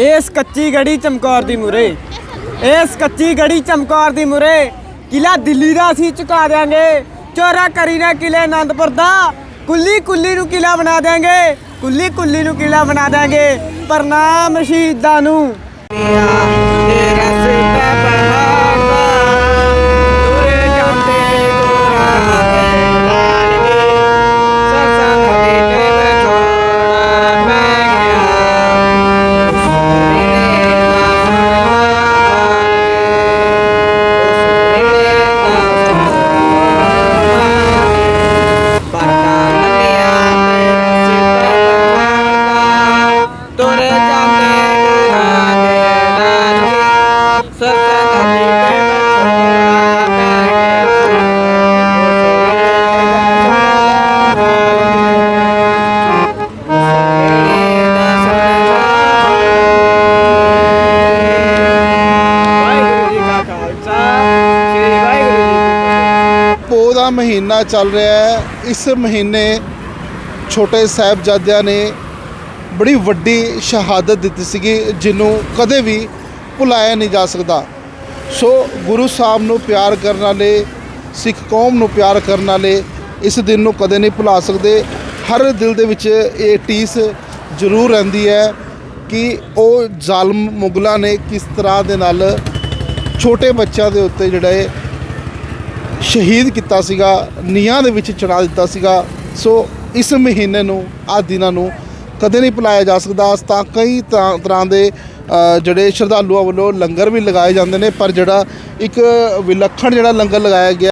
ਇਸ ਕੱਚੀ ਗੜੀ ਚਮਕੌਰ ਦੀ ਮੁਰੇ। ਇਸ ਕੱਚੀ ਗੜੀ ਚਮਕੌਰ ਦੀ ਮੁਰੇ। ਕਿਲਾ ਦਿੱਲੀ ਦਾ ਅਸੀਂ ਝੁਕਾ ਦੇਾਂਗੇ ਚੋਰਾ ਕਰੀ ਨਾ ਕਿਲੇ ਆਨੰਦਪੁਰ ਦਾ। ਕੁੱਲੀ ਕੁੱਲੀ ਨੂੰ ਕਿਲਾ ਬਣਾ ਦੇਾਂਗੇ ਕੁੱਲੀ ਕੁੱਲੀ ਨੂੰ ਕਿਲਾ ਬਣਾ ਦੇਾਂਗੇ ਪ੍ਰਣਾਮ ਸ਼ਹੀਦਾਂ ਨੂੰ। ਪੋ ਦਾ ਮਹੀਨਾ ਚੱਲ ਰਿਹਾ ਹੈ। ਇਸ ਮਹੀਨੇ ਛੋਟੇ ਸਾਹਿਬਜ਼ਾਦਿਆਂ ਨੇ ਬੜੀ ਵੱਡੀ ਸ਼ਹਾਦਤ ਦਿੱਤੀ ਸੀਗੀ, ਜਿਹਨੂੰ ਕਦੇ ਵੀ ਭੁਲਾਇਆ ਨਹੀਂ ਜਾ ਸਕਦਾ। ਸੋ ਗੁਰੂ ਸਾਹਿਬ ਨੂੰ ਪਿਆਰ ਕਰਨ ਵਾਲੇ, ਸਿੱਖ ਕੌਮ ਨੂੰ ਪਿਆਰ ਕਰਨ ਵਾਲੇ ਇਸ ਦਿਨ ਨੂੰ ਕਦੇ ਨਹੀਂ ਭੁਲਾ ਸਕਦੇ। ਹਰ ਦਿਲ ਦੇ ਵਿੱਚ ਇਹ ਟੀਸ ਜ਼ਰੂਰ ਰਹਿੰਦੀ ਹੈ ਕਿ ਉਹ ਜ਼ਾਲਮ ਮੁਗਲਾਂ ਨੇ ਕਿਸ ਤਰ੍ਹਾਂ ਦੇ ਨਾਲ ਛੋਟੇ ਬੱਚਿਆਂ ਦੇ ਉੱਤੇ ਜਿਹੜਾ ਹੈ ਸ਼ਹੀਦ ਕੀਤਾ ਸੀਗਾ, ਨੀਹਾਂ ਦੇ ਵਿੱਚ ਚੜਾ ਦਿੱਤਾ ਸੀਗਾ। ਸੋ ਇਸ ਮਹੀਨੇ ਨੂੰ ਆ ਦਿਨਾਂ ਨੂੰ ਕਦੇ ਨਹੀਂ ਭੁਲਾਇਆ ਜਾ ਸਕਦਾ। ਤਾਂ ਕਈ ਤਰ੍ਹਾਂ ਤਰ੍ਹਾਂ ਦੇ ਜਿਹੜੇ ਸ਼ਰਧਾਲੂਆਂ ਵੱਲੋਂ ਲੰਗਰ ਵੀ ਲਗਾਏ ਜਾਂਦੇ ਨੇ, ਪਰ ਜਿਹੜਾ ਇੱਕ ਵਿਲੱਖਣ ਜਿਹੜਾ ਲੰਗਰ ਲਗਾਇਆ ਗਿਆ